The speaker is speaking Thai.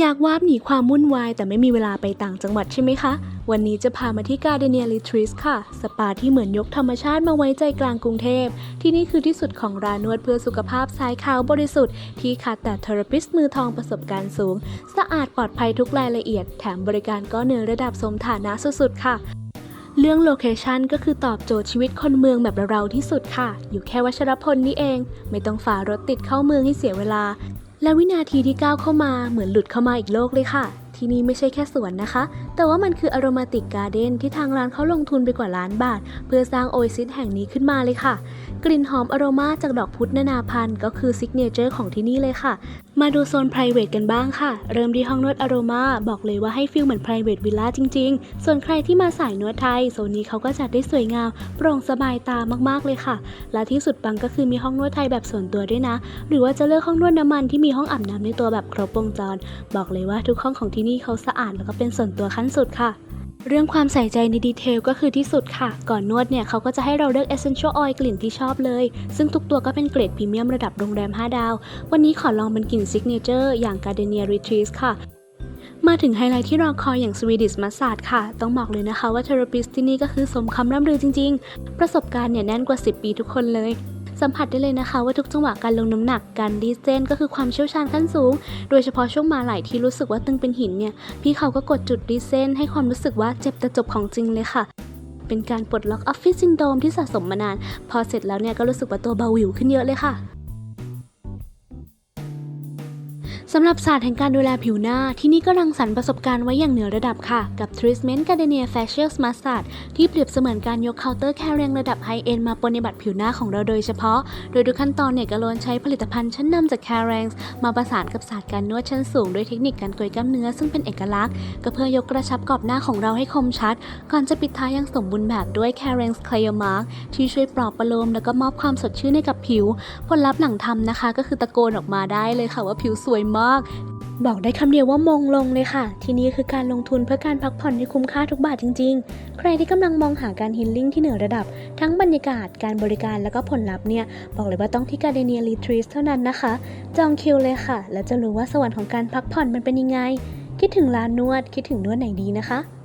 อยากวาบหนีความวุ่นวาย แต่ไม่มีเวลาไปต่างจังหวัดใช่ไหมคะ วันนี้จะพามาที่ Gardenia Retreat ค่ะ สปาที่เหมือนยกธรรมชาติมาไว้ใจกลางกรุงเทพ ที่นี่คือที่สุดของร้านนวดเพื่อสุขภาพสายขาวบริสุทธิ์ ที่คัดแต่เทอราปิสมือทองประสบการณ์สูง สะอาดปลอดภัยทุกรายละเอียด แถมบริการก็เนือระดับสมฐานะสุดๆค่ะเรื่องโลเคชันก็คือตอบโจทย์ชีวิตคนเมืองแบบเราที่สุดค่ะ อยู่แค่วัชรพลนี่เอง ไม่ต้องฝ่ารถติดเข้าเมืองให้เสียเวลา และวินาทีที่ก้าวเข้ามาเหมือนหลุดเข้ามาอีกโลกเลยค่ะ ที่นี่ไม่ใช่แค่สวนนะคะ แต่ว่ามันคืออ r o มาติกการ์เดนที่ทางร้านเขาลงทุนไปกว่าล้านบาท เพื่อสร้างโอซิสแห่งนี้ขึ้นมาเลยค่ะ กลิ่นหอมอโรมาจากดอกพุธนานาพันธุ์ก็คือซิกเนเจอร์ของที่นี่เลยค่ะ มาดูโซน private กันบ้างค่ะ เริ่มที่ห้องนวดอโรมาบอกเลยว่าให้ฟิลเหมือน p r i v a t วิลล่าจริง ๆ ส่วนใครที่มาสายนวดไทยโซนนี้เขาก็จัดได้สวยงามโปร่งสบายตามากๆเลยค่ะ และที่สุดปังก็คือมีห้องนวดไทยแบบส่วนตัวด้วยนะ หรือว่าจะเลือกห้องนวดน้ำมันที่มีห้องอาบน้ำในตัวแบบครบวงจร บอกเลยว่าทุกห้องของที่นี่เขาสะอาดแล้วก็เป็นส่วนตัวขั้นสุดค่ะ เรื่องความใส่ใจในดีเทลก็คือที่สุดค่ะ ก่อนนวดเนี่ยเขาก็จะให้เราเลือก Essential Oil กลิ่นที่ชอบเลย ซึ่งทุกตัวก็เป็นเกรดพรีเมียมระดับโรงแรม 5 ดาว วันนี้ขอลองเป็นกลิ่นซิกเนเจอร์อย่าง Gardenia Retreat ค่ะมาถึงไฮไลท์ที่รอคอยอย่าง Swedish Massage ค่ะ ต้องบอกเลยนะคะว่าเทอราปิสที่นี่ก็คือสมคำร่ำลือจริงๆ ประสบการณ์เนี่ยแน่นกว่า 10 ปีทุกคนเลย สัมผัสได้เลยนะคะ ว่าทุกจังหวะการลงน้ำหนักการดีเซนก็คือความเชี่ยวชาญขั้นสูง โดยเฉพาะช่วงมาไหลที่รู้สึกว่าตึงเป็นหินเนี่ย พี่เขาก็กดจุดดีเซนให้ความรู้สึกว่าเจ็บแต่จบของจริงเลยค่ะเป็นการปลดล็อกออฟฟิศซินโดรมที่สะสมมานาน พอเสร็จแล้วเนี่ยก็รู้สึกว่าตัวเบาหวิวขึ้นเยอะเลยค่ะ สำหรับศาสตร์แห่งการดูแลผิวหน้า ที่นี่ก็รังสรรค์ประสบการณ์ไว้อย่างเหนือระดับค่ะ กับ Treatment Gardenia Facial Massage ที่เปรียบเสมือนการยกเคาน์เตอร์แคเรียงระดับไฮเอ็นมาปฏิบัติผิวหน้าของเราโดยเฉพาะ โดยทุกขั้นตอนเนี่ยก็ล้วนใช้ผลิตภัณฑ์ชั้นนำจาก c a r e n มาประสานกับศาสตร์การนวดชั้นสูงด้วยเทคนิคการกดกล้ามเนื้อซึ่งเป็นเอกลักษณ์ ก็เพื่อยกกระชับกรอบหน้าของเราให้คมชัด ก่อนจะปิดท้ายอย่างสมบูรณ์แบบด้วย c a r e n Clear Mark ที่ช่วยปลอบประโลมแล้วก็มอบความสดชื่นให้กับผิว ผลลัพธ์หลังทำนะคะ ก็คือตะโกนออกมาได้เลยค่ะว่าผิวสวยมากบอกได้คำเดียวว่ามงลงเลยค่ะ ที่นี่คือการลงทุนเพื่อการพักผ่อนที่คุ้มค่าทุกบาทจริง ๆ ใครที่กำลังมองหาการฮิลลิ่งที่เหนือระดับ ทั้งบรรยากาศการบริการแล้วก็ผลลัพธ์เนี่ย บอกเลยว่าต้องที่การเดเนียรีทรีสเท่านั้นนะคะ จองคิวเลยค่ะ แล้วจะรู้ว่าสวรรค์ของการพักผ่อนมันเป็นยังไง คิดถึงร้านนวด คิดถึงนวดไหนดีนะคะ